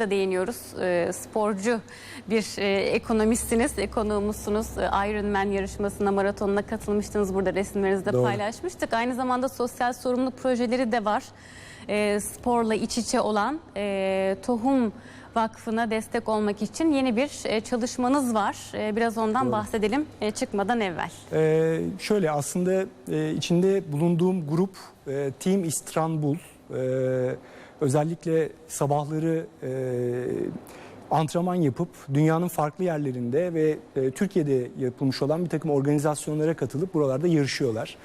da değiniyoruz. Ee, sporcu bir e, ekonomistsiniz, ekonomumuzsunuz. Ee, Ironman yarışmasına, maratonuna katılmıştınız. Burada resimlerinizi de Doğru. paylaşmıştık. Aynı zamanda sosyal sorumluluk projeleri de var. Ee, sporla iç içe olan e, Tohum Vakfı'na destek olmak için yeni bir e, çalışmanız var. Ee, biraz ondan Doğru. bahsedelim e, çıkmadan evvel. Ee, şöyle aslında e, içinde bulunduğum grup e, Team İstanbul e, özellikle sabahları e, antrenman yapıp dünyanın farklı yerlerinde ve e, Türkiye'de yapılmış olan bir takım organizasyonlara katılıp buralarda yarışıyorlar.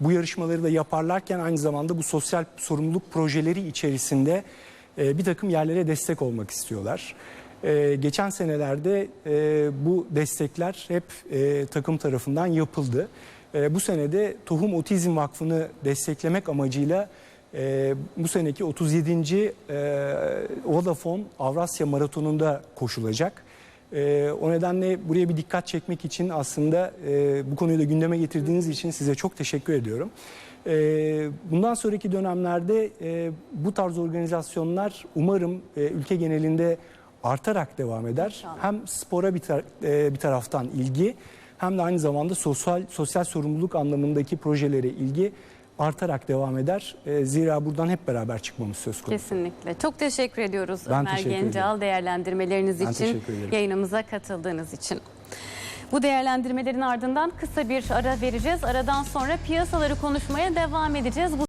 Bu yarışmaları da yaparlarken aynı zamanda bu sosyal sorumluluk projeleri içerisinde e, bir takım yerlere destek olmak istiyorlar. Ee, geçen senelerde bu destekler hep takım tarafından yapıldı. E, bu senede Tohum Otizm Vakfı'nı desteklemek amacıyla e, bu seneki 37. E, Vodafone Avrasya Maratonu'nda koşulacak. E, o nedenle buraya bir dikkat çekmek için aslında e, bu konuyu da gündeme getirdiğiniz için size çok teşekkür ediyorum. E, bundan sonraki dönemlerde e, bu tarz organizasyonlar umarım e, ülke genelinde artarak devam eder. İnşallah. Hem spora bir, tar- e, bir taraftan ilgi hem de aynı zamanda sosyal sosyal sorumluluk anlamındaki projelere ilgi artarak devam eder. E, zira buradan hep beraber çıkmamız söz konusu. Kesinlikle. Çok teşekkür ediyoruz Ben Ömer teşekkür Gencal değerlendirmeleriniz Ben için, ederim. yayınımıza katıldığınız için. Bu değerlendirmelerin ardından kısa bir ara vereceğiz. Aradan sonra piyasaları konuşmaya devam edeceğiz. Bu